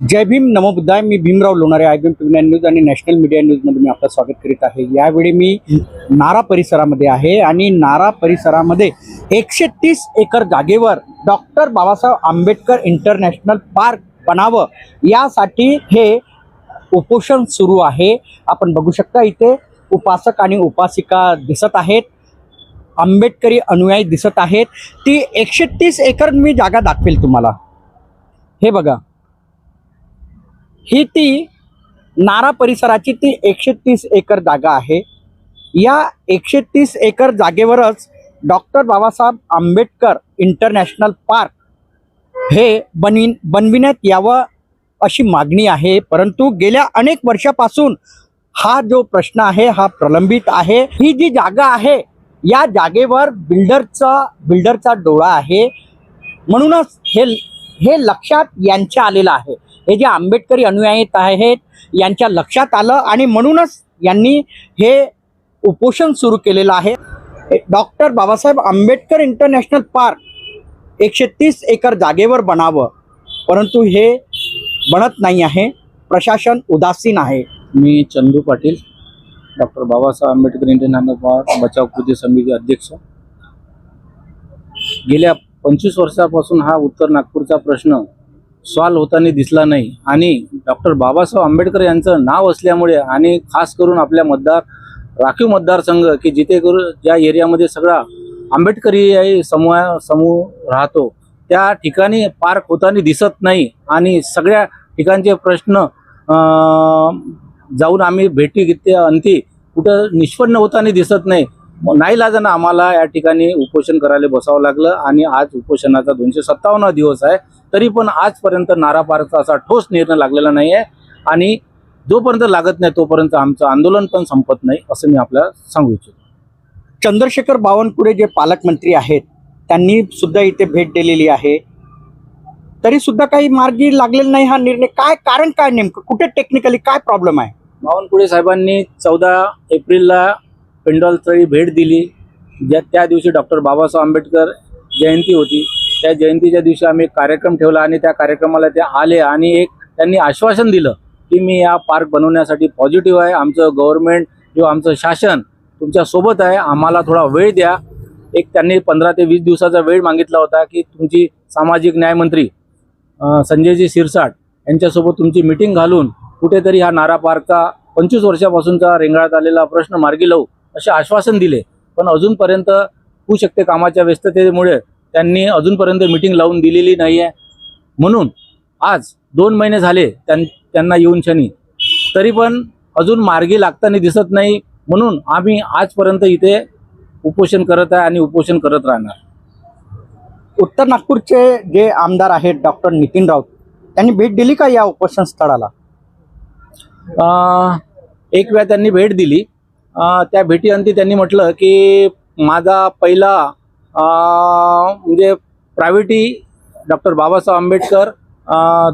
जय भीम नमो बुद्धाय. मी Bhimrao Lonare I B M news आणि नॅशनल मीडिया न्यूजमध्ये मी आपलं स्वागत करीत आहे. यावेळी मी नारा परिसरामध्ये आहे आणि नारा परिसरामध्ये एकशे तीस एकर जागेवर doctor Babasaheb Ambedkar international park बनावं यासाठी हे उपोषण सुरू आहे. आपण बघू शकता इथे उपासक आणि उपासिका दिसत आहेत. आंबेडकरी अनुयायी दिसत आहेत. ती एकशे तीस एकर मी जागा दाखवेल तुम्हाला. हे बघा. ही ती नारा परिसराची ती एकशे तीस एकर जागा आहे. या एकशे तीस एकर जागेवरच doctor Babasaheb Ambedkar international park हे बनविन बनविण्यात यावं अशी मागणी आहे. परंतु गेल्या अनेक वर्षापासून हा जो प्रश्न आहे हा प्रलंबित आहे. ही जी जागा आहे या जागेवर बिल्डरचा बिल्डरचा डोळा आहे. म्हणूनच हे हे लक्षात यांच्या आलेलं आहे. हे जे आंबेडकरी अनुयायी आहेत यांच्या लक्षात आलं आणि म्हणूनच यांनी हे उपोषण सुरू केलेलं आहे. Doctor Babasaheb Ambedkar international park एकशे तीस एकर जागेवर बनावं परंतु हे बनत नाही आहे. प्रशासन उदासीन आहे. मी Chandu Patil doctor Babasaheb Ambedkar international park बचाव कृती समिती अध्यक्ष. गेल्या पंचवीस वर्षापासून हा उत्तर नागपूरचा प्रश्न सॉल्व होताना दिसला नाही. आणि डॉक्टर बाबासाहेब आंबेडकर यांचं नाव असल्यामुळे आणि खास करून आपल्या मतदार राखीव मतदारसंघ की जिथे करून ज्या एरियामध्ये सगळा आंबेडकरी समूह समूह राहतो त्या ठिकाणी पार्क होताना दिसत नाही. आणि सगळ्या ठिकाणचे प्रश्न जाऊन आम्ही भेटी घेते अंती कुठं निष्पन्न होताना दिसत नाही. नाईलाजानं आम्हाला या ठिकाणी उपोषण करायला बसावं लागलं आणि आज उपोषणाचा दोनशे सत्तावन्न दिवस आहे तरी पण आजपर्यंत नारा पार्कचा असा ठोस निर्णय लागलेला नाही आहे आणि जोपर्यंत लागत नाही तोपर्यंत आमचं आंदोलन पण संपत नाही असं मी आपल्याला सांगू इच्छितो. चंद्रशेखर बावनकुळे जे पालकमंत्री आहेत त्यांनी सुद्धा इथे भेट दिलेली आहे. तरी सुद्धा काही मार्गी लागलेला नाही हा निर्णय. काय कारण काय नेमकं? कुठे टेक्निकली काय प्रॉब्लेम आहे? बावनकुळे साहेबांनी चौदा एप्रिलला पेंडॉलस्थळी भेट दिली. ज्या त्या दिवशी डॉक्टर बाबासाहेब आंबेडकर जयंती होती. त्या जयंतीच्या दिवशी आम्ही एक कार्यक्रम ठेवला आणि त्या कार्यक्रमाला ते आले आणि एक त्यांनी आश्वासन दिलं की मी या पार्क बनवण्यासाठी पॉझिटिव्ह आहे. आमचं गव्हर्नमेंट किंवा आमचं शासन तुमच्यासोबत आहे. आम्हाला थोडा वेळ द्या. एक त्यांनी पंधरा ते वीस दिवसाचा वेळ मागितला होता की तुमची सामाजिक न्यायमंत्री संजयजी शिरसाट यांच्यासोबत तुमची मिटिंग घालून कुठेतरी हा नारा पार्कचा पंचवीस वर्षापासूनचा रेंगाळत आलेला प्रश्न मार्गी लावू. असे आश्वासन दिले. पण अजूनपर्यंत होऊ शकते कामाच्या व्यस्ततेमुळे त्यांनी अजूनपर्यंत मिटिंग लावून दिलेली नाही आहे म्हणून आज दोन महिने झाले त्यां त्यांना येऊन शनी. तरी पण अजून मार्गी लागताना दिसत नाही. म्हणून आम्ही आजपर्यंत इथे उपोषण करत आहे आणि उपोषण करत राहणार. उत्तर नागपूरचे जे आमदार आहेत डॉक्टर नितीन राऊत त्यांनी भेट दिली का या उपोषण स्थळाला? एक वेळा त्यांनी भेट दिली. त्या भेटीअंती त्यांनी म्हटलं की माझा पहिला म्हणजे प्रायव्हेटी डॉक्टर बाबासाहेब आंबेडकर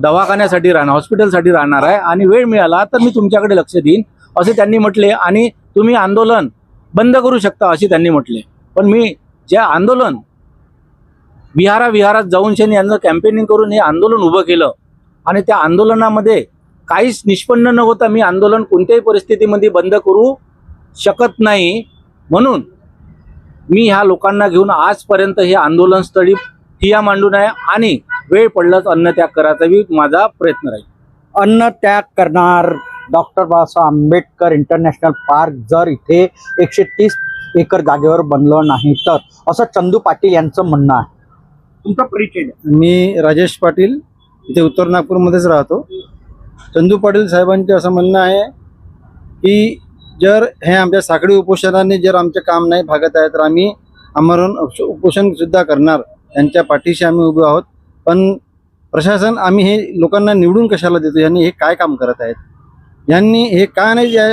दवाखान्यासाठी राहणार हॉस्पिटलसाठी राहणार आहे आणि वेळ मिळाला तर मी तुमच्याकडे लक्ष देईन असे त्यांनी म्हटले. आणि तुम्ही आंदोलन बंद करू शकता असे त्यांनी म्हटले. पण मी जे आंदोलन विहारा विहारात जाऊन शेन यांचं कॅम्पेनिंग करून हे आंदोलन उभं केलं आणि त्या आंदोलनामध्ये काहीच निष्पन्न न होता मी आंदोलन कोणत्याही परिस्थितीमध्ये बंद करू शकत नाही. म्हणून मी ह्या लोकांना घेऊन आजपर्यंत हे आंदोलनस्थळी ठिया मांडून आहे आणि वेळ पडलाच अन्नत्याग करायचा बी माझा प्रयत्न राहील. अन्न त्याग करणार doctor Babasaheb Ambedkar international park जर इथे एकशे तीस एकर जागेवर बनलं नाही तर असं चंदू पाटील यांचं म्हणणं आहे. तुमचा परिचय द्या. मी राजेश पाटील इथे उत्तर नागपूरमध्येच राहतो. चंदू पाटील साहेबांचे असं म्हणणं आहे की जर हे आमच्या साखळी उपोषणाने जर आमचे काम नाही भागत आहे तर आम्ही आमरण उपोषणसुद्धा करणार. यांच्या पाठीशी आम्ही उभे आहोत. पण प्रशासन आम्ही हे लोकांना निवडून कशाला देतो? यांनी हे काय काम करत आहेत? यांनी हे का नाही या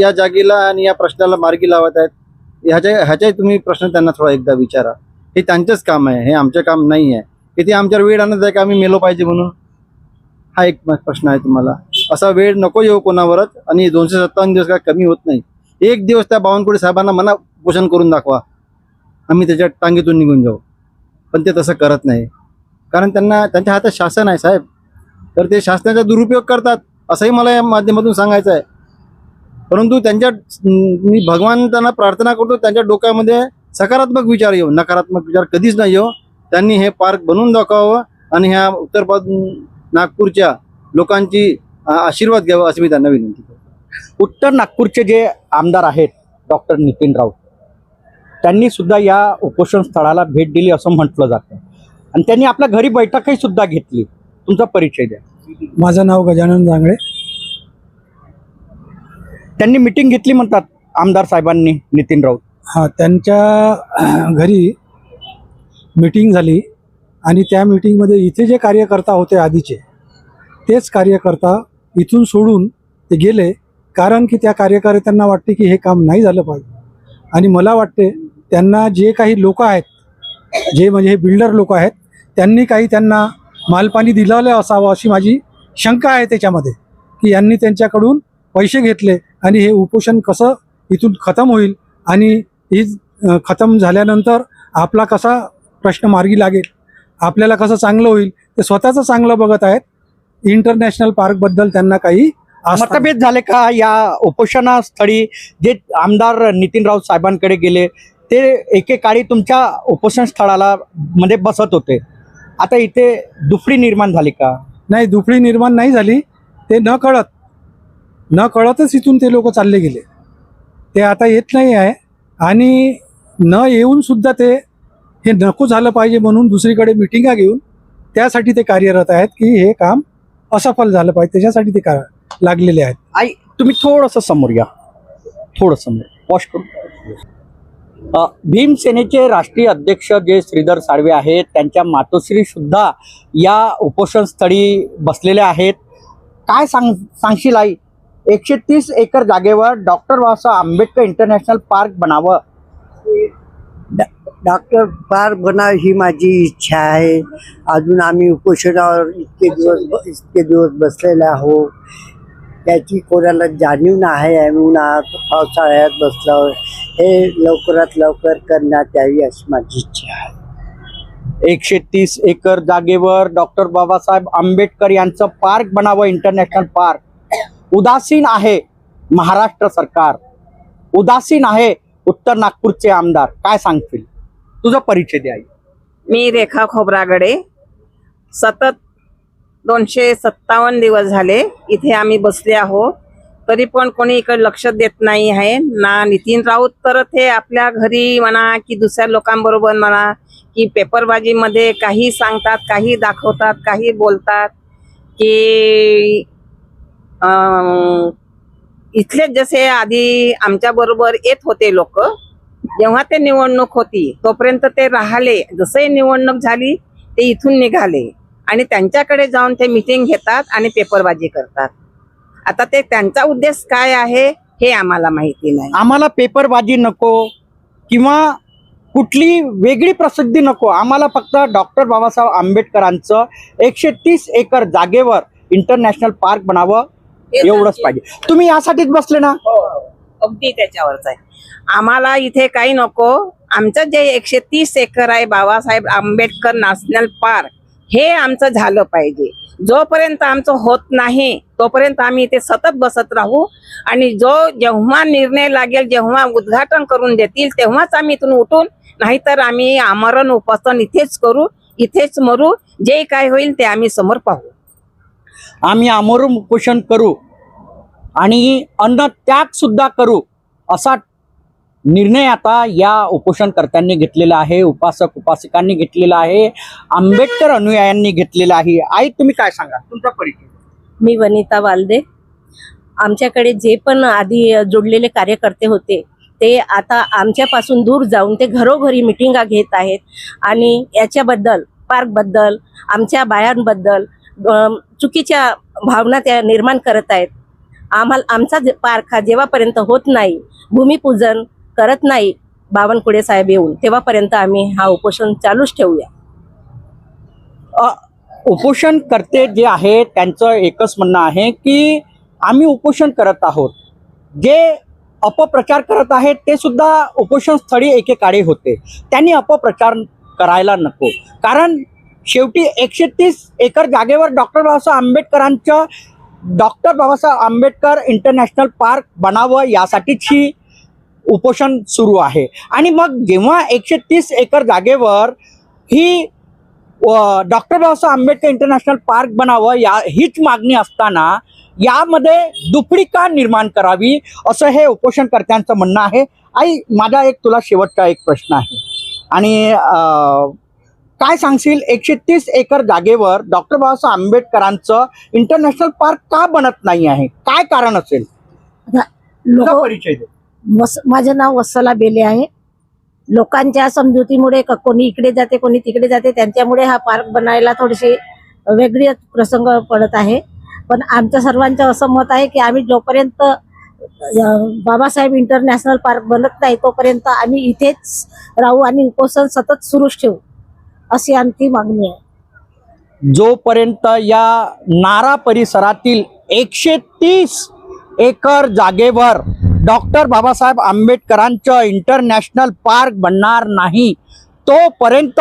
या जागेला आणि या प्रश्नाला मार्गी लावत आहेत? ह्याच्या ह्याचाही तुम्ही प्रश्न त्यांना थोडा एकदा विचारा. हे त्यांचंच काम आहे. हे आमचं काम नाही आहे. किती आमच्यावर वेळ आणत आहे का आम्ही मेलो पाहिजे म्हणून? हा एक प्रश्न आहे तुम्हाला. असा वेळ नको येऊ कोणावरच आणि दोनशे सत्तावन्न दिवस काय कमी होत नाही. एक दिवस त्या बावनकुळे साहेबांना मना पोषण करून दाखवा. आम्ही त्याच्या टांगेतून निघून जाऊ. पण ते तसं करत नाही. कारण त्यांना त्यांच्या हातात शासन आहे साहेब. तर ते शासनाचा दुरुपयोग करतात असंही मला या माध्यमातून सांगायचं आहे. परंतु त्यांच्या मी भगवान त्यांना प्रार्थना करतो त्यांच्या डोक्यामध्ये सकारात्मक विचार येऊ नकारात्मक विचार कधीच नाही येऊ. त्यांनी हे पार्क बनवून दाखवावं आणि ह्या उत्तर नागपूरच्या लोकांची आशीर्वाद घ्यावा अशी मी त्यांना विनंती करतो. उत्तर नागपूरचे जे आमदार आहेत डॉक्टर नितीन राऊत त्यांनी सुद्धा या उपोषण स्थळाला भेट दिली असं म्हटलं जातं. आणि त्यांनी आपल्या घरी बैठकही सुद्धा घेतली. तुमचा परिचय द्या. माझं नाव गजानन जांगडे त्यांनी मिटिंग घेतली म्हणतात आमदार साहेबांनी नितीन राऊत. हा त्यांच्या घरी मीटिंग झाली आणि त्या मीटिंगमध्ये इथे जे कार्यकर्ता होते आधीचे तेच कार्यकर्ता इथून सोडून ते गेले कारण की त्या कार्यकर्त्यांना वाटते की हे काम नाही झालं पाहिजे. आणि मला वाटते त्यांना जे काही लोक आहेत जे म्हणजे हे बिल्डर लोक आहेत त्यांनी काही त्यांना मालपाणी दिलेलं असावं अशी माझी शंका आहे त्याच्यामध्ये की यांनी त्यांच्याकडून पैसे घेतले आणि हे उपोषण कसं इथून खतम होईल आणि ही खतम झाल्यानंतर आपला कसा प्रश्न मार्गी लागेल आपल्याला कसं चांगलं होईल ते स्वतःचं चांगलं बघत आहेत. इंटरनॅशनल पार्कबद्दल त्यांना काही. मतभेद झाले का? या उपोषणास्थळी जे आमदार नितीन राऊत साहेबांकडे गेले ते एकेकाळी तुमच्या उपोषण स्थळाला मध्ये बसत होते. आता इथे दुफडी निर्माण झाली का? नाही दुफळी निर्माण नाही झाली. ते न कळत न कळतच इथून ते लोक चालले गेले. ते आता येत नाही आहे. आणि न येऊन सुद्धा ते हे नको झालं पाहिजे म्हणून दुसरीकडे मिटिंगा घेऊन त्यासाठी ते कार्यरत आहेत की हे काम असफल झालं पाहिजे. त्याच्यासाठी ते का लागलेले आहेत. आई तुम्ही थोडंसं समोर या. थोडस वॉश करून. भीमसेनेचे राष्ट्रीय अध्यक्ष जे श्रीधर साळवे आहेत त्यांच्या मातोश्री सुद्धा या उपोषण स्थळी बसलेल्या आहेत. काय सांग सांगशील आई? एकशे तीस एकर जागेवर doctor Babasaheb Ambedkar international park बनावं. डॉक्टर फार बनाव ही माझी इच्छा आहे. अजून आम्ही उपोषणावर इतके दिवस ब- इतके दिवस बसलेले आहो त्याची कोणाला जाणीव नाही आहे उन्हात पावसाळ्यात बसल्यावर हे लवकरात लवकर करण्यात यावी अशी माझी इच्छा आहे. एकशे तीस एकर जागेवर डॉक्टर बाबासाहेब आंबेडकर यांचं पार्क बनावं इंटरनॅशनल पार्क. उदासीन आहे महाराष्ट्र सरकार. उदासीन आहे उत्तर नागपूरचे आमदार. काय सांगतील? तुझा परिचय द्या आई. मी रेखा खोबरागडे. सतत दोनशे सत्तावन्न दिवस झाले इथे आम्ही बसले आहोत तरी पण कोणी इकडे लक्ष देत नाही आहे. ना नितीन राऊत तर ते आपल्या घरी म्हणा की दुसऱ्या लोकांबरोबर म्हणा की पेपरबाजीमध्ये काही सांगतात काही दाखवतात काही बोलतात की अं, इथलेच जसे आधी आमच्याबरोबर येत होते लोक जेव्हा ते निवडणूक होती तोपर्यंत ते राहिले. जसंही निवडणूक झाली ते इथून निघाले. आणि त्यांच्याकडे जाऊन ते मिटिंग घेतात आणि पेपरबाजी करतात. आता ते त्यांचा उद्देश काय आहे हे आम्हाला माहिती नाही. आम्हाला पेपरबाजी नको किंवा कुठली वेगळी प्रसिद्धी नको. आम्हाला फक्त डॉक्टर बाबासाहेब आंबेडकरांचं एकशे तीस एकर जागेवर इंटरनॅशनल पार्क बनावं एवढंच पाहिजे. तुम्ही यासाठीच बसले ना? हो. अगदी त्याच्यावरच आहे. आम्हाला इथे काही नको. आमचं जे एकशे तीस एकर आहे बाबासाहेब आंबेडकर नॅशनल पार्क हे आमचं झालं पाहिजे. जोपर्यंत आमचं होत नाही तोपर्यंत आम्ही इथे सतत बसत राहू आणि जो जेव्हा निर्णय लागेल जेव्हा उद्घाटन करून देतील तेव्हाच आम्ही इथून उठून नाहीतर आम्ही आमरण उपासन इथेच करू इथेच मरू. जे काय होईल ते आम्ही समोर पाहू. आम्ही आमरण उपोषण करू. आणि अन्न त्याग सुद्धा करू असा निर्णय आता या उपोषणकर्त्यांनी घेतलेला आहे उपासक उपासिकांनी घेतलेला आहे आंबेडकर अनुयायांनी घेतलेला आहे. आई तुम्ही काय सांगा तुमचा परिचय. मी वनिता वालदे. आमच्याकडे जे पण आधी जोडलेले कार्यकर्ते होते ते आता आमच्यापासून दूर जाऊन ते घरोघरी मिटिंगा घेत आहेत. आणि याच्याबद्दल पार्कबद्दल आमच्या बायांबद्दल चुकीच्या भावना त्या निर्माण करत आहेत. आम्हाला आमचा जे पार्क जेव्हापर्यंत होत नाही भूमिपूजन करत नाही बावनकुळे साहेब येऊन तेव्हापर्यंत आम्ही हा उपोषण चालूच ठेवूया. उपोषण उपोषणकर्ते जे आहेत त्यांचं एकच म्हणणं आहे की आम्ही उपोषण करत आहोत. जे अपप्रचार करत आहेत ते सुद्धा उपोषण स्थळी एकेकाळी होते. त्यांनी अपप्रचार करायला नको. कारण शेवटी एकशे तीस एकर जागेवर डॉक्टर बाबासाहेब आंबेडकरांच्या doctor Babasaheb Ambedkar international park बनावं यासाठीच ही उपोषण सुरू आहे. आणि मग जेव्हा एकशे तीस एकर जागेवर ही doctor Babasaheb Ambedkar international park बनावं या हीच मागणी असताना यामध्ये दुपडी का निर्माण करावी असं हे उपोषणकर्त्यांचं म्हणणं आहे. आई माझा एक तुला शेवटचा एक प्रश्न आहे. आणि काय सांगशील? एकशे तीस एकर जागेवर डॉक्टर बाबासाहेब आंबेडकरांचं इंटरनॅशनल पार्क का बनत नाही आहे? काय कारण असेल? तुझा लोक परिचय दे. वस माझं नाव वत्सला बेले आहे. लोकांच्या समजुतीमुळे क- कोणी इकडे जाते कोणी तिकडे जाते त्यांच्यामुळे हा पार्क बनायला थोडेसे वेगळे प्रसंग पडत आहे. पण आमच्या सर्वांचं असं मत आहे की आम्ही जोपर्यंत अं, बाबासाहेब इंटरनॅशनल पार्क बनत नाही तोपर्यंत आम्ही इथेच राहू आणि उपोषण सतत सुरूच ठेवू. अशी आमची मागणी आहे. जोपर्यंत या नारा परिसरातील एकशे तीस एकर जागेवर डॉक्टर बाबासाहेब आंबेडकरांचं इंटरनॅशनल पार्क बनणार नाही तोपर्यंत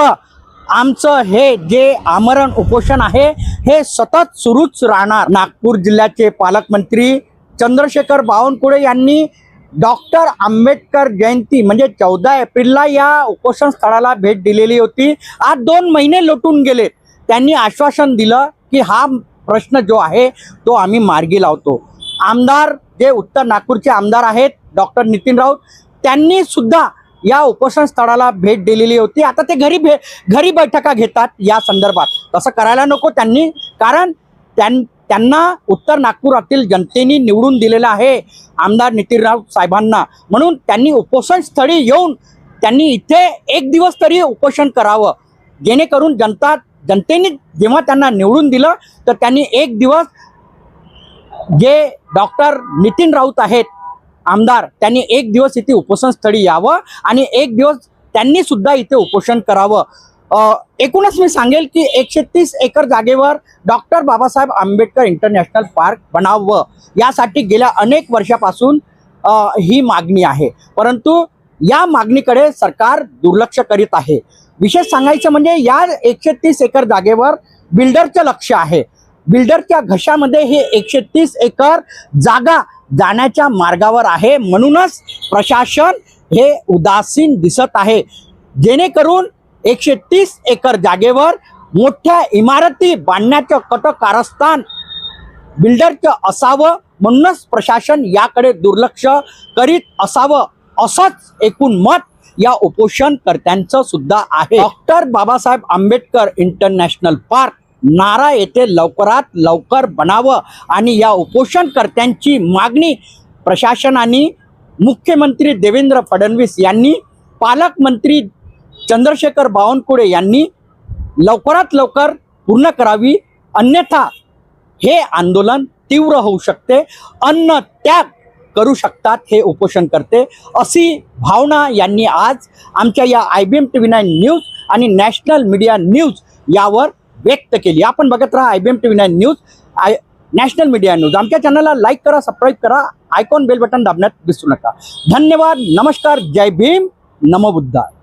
आमचं हे जे आमरण उपोषण आहे हे सतत सुरूच राहणार. नागपूर जिल्ह्याचे पालकमंत्री चंद्रशेखर बावनकुळे यांनी डॉक्टर आंबेडकर जयंती म्हणजे चौदा एप्रिलला या उपोषण स्थळाला भेट दिलेली होती. आज दोन महिने लोटून गेले. त्यांनी आश्वासन दिलं की हा प्रश्न जो आहे तो आम्ही मार्गी लावतो. आमदार जे उत्तर नागपूरचे आमदार आहेत डॉक्टर नितीन राऊत त्यांनी सुद्धा या उपोषण स्थळाला भेट दिलेली होती. आता ते घरी भे घरी बैठका घेतात या संदर्भात. तसं करायला नको त्यांनी कारण त्यां त्यांना उत्तर नागपुरातील जनतेने निवडून दिलेलं आहे आमदार नितीनराव साहेबांना. म्हणून त्यांनी उपोषण स्थळी येऊन त्यांनी इथे एक दिवस तरी उपोषण करावं. जेणेकरून जनता जनतेने जेव्हा त्यांना निवडून दिलं तर त्यांनी एक दिवस जे डॉक्टर नितीन राऊत आहेत आमदार त्यांनी एक दिवस इथे उपोषण स्थळी यावं आणि एक दिवस त्यांनी सुद्धा इथे उपोषण करावं. एकूणच मी सांगेल की एकशे तीस एकर जागेवर doctor Babasaheb Ambedkar international park बनावं. यासाठी गेल्या अनेक वर्षापासून ही मागणी आहे. परंतु या मागणीकडे सरकार दुर्लक्ष करीत आहे. विशेष सांगायचं म्हणजे या एकशे तीस एकर जागेवर बिल्डरचं लक्ष आहे. बिल्डरच्या घशामध्ये हे एकशे तीस एकर जागा जाण्याच्या मार्गावर आहे. म्हणूनच प्रशासन हे उदासीन दिसत आहे. जेणेकरून एकशे तीस एकर जागेवर मोठ्या इमारती बांधण्याचं कट कारस्थान बिल्डरचं असावं म्हणूनच प्रशासन याकडे दुर्लक्ष करीत असावं असंच एकूण मत या उपोषणकर्त्यांचं सुद्धा आहे. Doctor Babasaheb Ambedkar international park नारा येथे लवकरात लवकर बनावं आणि या उपोषणकर्त्यांची मागणी प्रशासनाने मुख्यमंत्री देवेंद्र फडणवीस यांनी पालकमंत्री चंद्रशेखर बावनकुळे यांनी लवकरात लवकर पूर्ण करावी. अन्यथा हे आंदोलन तीव्र होऊ शकते. अन्न त्याग करू शकतात हे उपोषण करते अशी भावना यांनी आज आमच्या या I B M T V nine news आणि नॅशनल मीडिया न्यूज यावर व्यक्त केली. आपण बघत राहा I B M T V nine news I national media news. आमच्या चॅनलला लाईक करा सबस्क्राईब करा आयकॉन बेल बटन दाबण्यात विसरू नका. धन्यवाद नमस्कार जय भीम नमो बुद्धाय.